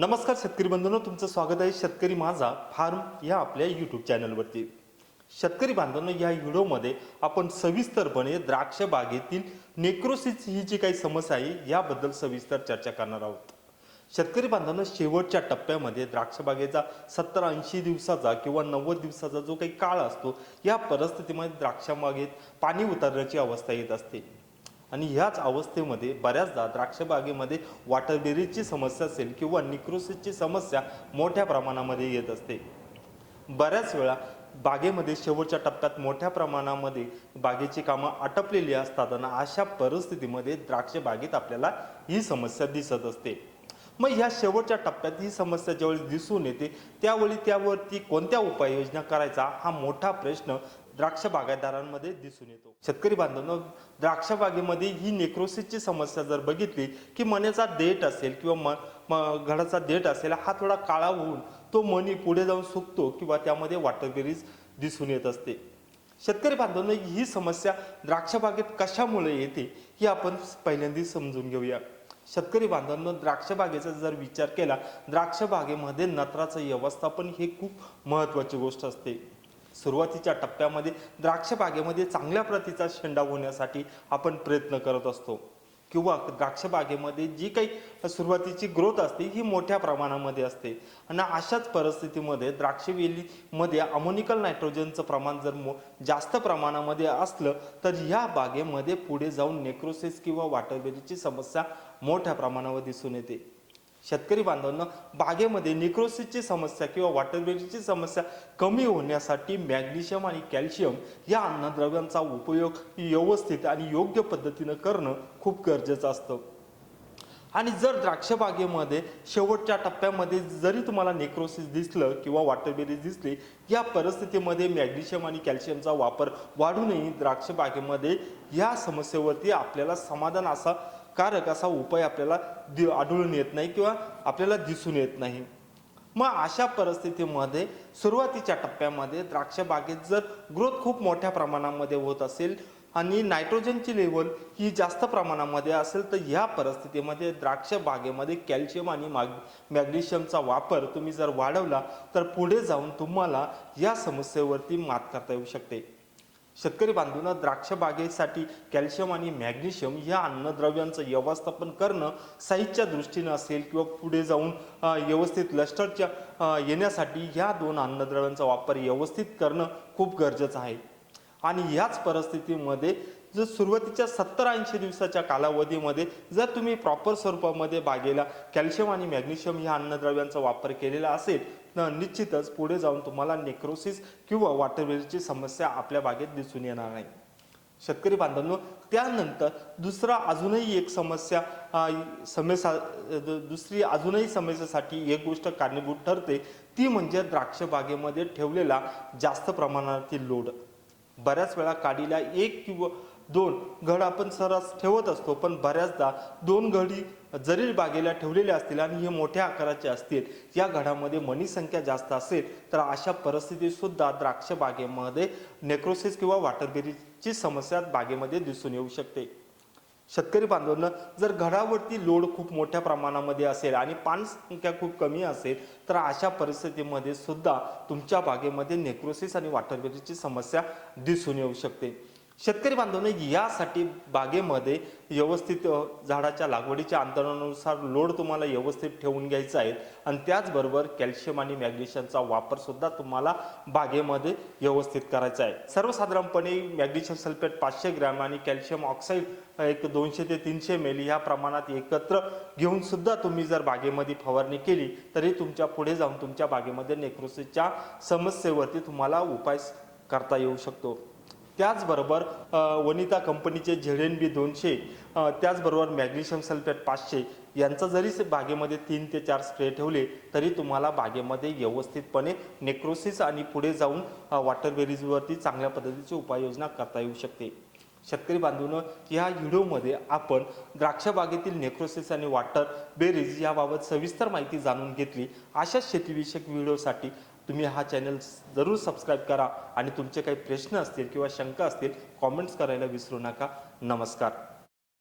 नमस्कार शेतकरी बंधूंनो तुमचं स्वागत आहे शेतकरी माझा फार्म या आपल्या यूट्यूब चॅनलवरती. शेतकरी बांधवांनो या व्हिडिओमध्ये आपण सविस्तरपणे द्राक्ष बागेतील नेक्रोसिस ही जी काही समस्या आहे याबद्दल सविस्तर चर्चा करणार आहोत. शेतकरी बांधवांनो शेवटच्या टप्प्यामध्ये द्राक्ष बागेचा सत्तर ऐंशी दिवसाचा किंवा नव्वद दिवसाचा जो काही काळ असतो या परिस्थितीमध्ये द्राक्षाबागेत पाणी उतरण्याची अवस्था येत असते. आणि ह्याच अवस्थेमध्ये बऱ्याचदा द्राक्षबागेमध्ये वाटरबेरीची समस्या असेल किंवा निक्रोसिसची समस्या मोठ्या प्रमाणामध्ये येत असते. बऱ्याच वेळा बागेमध्ये शेवटच्या टप्प्यात मोठ्या प्रमाणामध्ये बागेची कामं आटपलेली असतात आणि अशा परिस्थितीमध्ये द्राक्ष बागेत आपल्याला ही समस्या दिसत असते. मग ह्या शेवटच्या टप्प्यात ही समस्या ज्यावेळी दिसून येते त्यावेळी त्यावरती कोणत्या उपाययोजना करायचा हा मोठा प्रश्न द्राक्ष बागायतदारांमध्ये दिसून येतो. शेतकरी बांधवांनो द्राक्ष बागेमध्ये ही नेक्रोसिसची समस्या जर बघितली की मण्याचा देठ असेल किंवा म म- घडाचा देठ असेल हा थोडा काळा होऊन तो मणी पुढे जाऊन सुकतो किंवा त्यामध्ये वाटरबेरीज दिसून येत असते. शेतकरी बांधवांनो ही समस्या द्राक्ष बागेत कशामुळे येते ही आपण पहिल्यांदा समजून घेऊया. शेतकरी बांधवांनो द्राक्ष बागेचा जर विचार केला द्राक्ष बागेमध्ये नत्राचं व्यवस्थापन हे खूप महत्त्वाची गोष्ट असते. सुरुवातीच्या टप्प्यामध्ये द्राक्ष बागेमध्ये चांगल्या प्रतीचा शेंडा होण्यासाठी आपण प्रयत्न करत असतो. किंवा द्राक्ष बागेमध्ये जी काही सुरुवातीची ग्रोथ असते ही मोठ्या प्रमाणामध्ये असते. आणि अशाच परिस्थितीमध्ये द्राक्षवेलीमध्ये अमोनिकल नायट्रोजनचं प्रमाण जर मो जास्त प्रमाणामध्ये असलं तर ह्या बागेमध्ये पुढे जाऊन नेक्रोसिस किंवा वाटरवेलीची समस्या मोठ्या प्रमाणावर दिसून येते. शेतकरी बांधवांना बागेमध्ये निक्रोसिसची समस्या किंवा वॉटरबेरीची समस्या कमी होण्यासाठी मॅग्नेशियम आणि कॅल्शियम या अन्नद्रव्यांचा उपयोग व्यवस्थित आणि योग्य पद्धतीनं करणं खूप गरजेचं असतं. आणि जर द्राक्ष बागेमध्ये शेवटच्या टप्प्यामध्ये जरी तुम्हाला नेक्रोसिस दिसलं किंवा वॉटरबेरीज दिसली या परिस्थितीमध्ये मॅग्नेशियम आणि कॅल्शियमचा वापर वाढूनही द्राक्ष बागेमध्ये या समस्येवरती आपल्याला समाधान असा कारक असा उपाय आपल्याला दि आढळून येत नाही किंवा आपल्याला दिसून येत नाही. मग अशा परिस्थितीमध्ये सुरुवातीच्या टप्प्यामध्ये द्राक्ष बागेत जर ग्रोथ खूप मोठ्या प्रमाणामध्ये होत असेल आणि नायट्रोजनची लेवल ही जास्त प्रमाणामध्ये असेल तर ह्या परिस्थितीमध्ये द्राक्ष बागेमध्ये कॅल्शियम आणि माग मॅग्नेशियमचा वापर तुम्ही जर वाढवला तर पुढे जाऊन तुम्हाला या समस्येवरती मात करता येऊ शकते. शेतकरी बांधूंना द्राक्ष बागेसाठी कॅल्शियम आणि मॅग्नेशियम या अन्नद्रव्यांचं व्यवस्थापन करणं साईजच्या दृष्टीनं असेल किंवा पुढे जाऊन व्यवस्थित लष्टरच्या येण्यासाठी ह्या दोन अन्नद्रव्यांचा वापर व्यवस्थित करणं खूप गरजेचं आहे. आणि ह्याच परिस्थितीमध्ये जर सुरुवातीच्या सत्तर ऐंशी दिवसाच्या कालावधीमध्ये जर तुम्ही प्रॉपर स्वरूपामध्ये बागेला कॅल्शियम आणि मॅग्नेशियम ह्या अन्नद्रव्यांचा वापर केलेला असेल तर निश्चितच पुढे जाऊन तुम्हाला नेक्रोसिस किंवा वॉटरवेलची समस्या आपल्या बागेत दिसून येणार नाही. शेतकरी बांधवांनो त्यानंतर दुसरा अजूनही एक समस्या समस्या दुसरी अजूनही समस्येसाठी एक गोष्ट कारणीभूत ठरते ती म्हणजे द्राक्ष बागेमध्ये ठेवलेला जास्त प्रमाणातील लोड. बऱ्याच वेळा काडीला एक किंवा दोन घड आपण सर्रास ठेवत असतो पण बऱ्याचदा दोन घडी जरी बागेला ठेवलेल्या असतील आणि हे मोठ्या आकाराचे असतील या घडामध्ये मनी संख्या जास्त असेल तर अशा परिस्थितीत सुद्धा द्राक्ष बागेमध्ये नेक्रोसिस किंवा वॉटरबेरीची समस्या बागेमध्ये दिसून येऊ शकते. शेतकरी बांधवांना जर घडावरती लोड खूप मोठ्या प्रमाणामध्ये असेल आणि पान संख्या खूप कमी असेल तर अशा परिस्थितीमध्ये सुद्धा तुमच्या बागेमध्ये नेक्रोसिस आणि वॉटरबेरीची समस्या दिसून येऊ शकते. शेतकरी बांधवांनी यासाठी बागेमध्ये व्यवस्थित झाडाच्या लागवडीच्या अंतरानुसार लोड तुम्हाला व्यवस्थित ठेवून घ्यायचा आहे. आणि त्याचबरोबर कॅल्शियम आणि मॅग्नेशियमचा वापरसुद्धा तुम्हाला बागेमध्ये व्यवस्थित करायचा आहे. सर्वसाधारणपणे मॅग्नेशियम सल्फेट पाचशे ग्रॅम आणि कॅल्शियम ऑक्साईड एक दोनशे ते तीनशे मिली ह्या प्रमाणात एकत्र घेऊन सुद्धा तुम्ही जर बागेमध्ये फवारणी केली तरी तुमच्यापुढे जाऊन तुमच्या बागेमध्ये नेक्रोसिसच्या समस्येवरती तुम्हाला उपाय करता येऊ शकतो. त्याचबरोबर वनिता कंपनीचे झेड एन बी दोनशे त्याचबरोबर मॅग्नेशियम सल्फेट पाचशे यांचा जरी बागेमध्ये तीन ते चार स्प्रे ठेवले तरी तुम्हाला बागेमध्ये व्यवस्थितपणे नेक्रोसिस आणि पुढे जाऊन वॉटर बेरीजवरती चांगल्या पद्धतीची उपाययोजना करता येऊ शकते. शेतकरी बांधून या व्हिडिओमध्ये आपण द्राक्ष बागेतील नेक्रोसिस आणि वॉटर बेरीज याबाबत सविस्तर माहिती जाणून घेतली. अशाच शेतीविषयक व्हिडिओसाठी तुम्ही हा चॅनल जरूर सबस्क्राईब करा आणि तुमचे काही प्रश्न असतील किंवा शंका असतील कॉमेंट्स करायला विसरू नका. नमस्कार.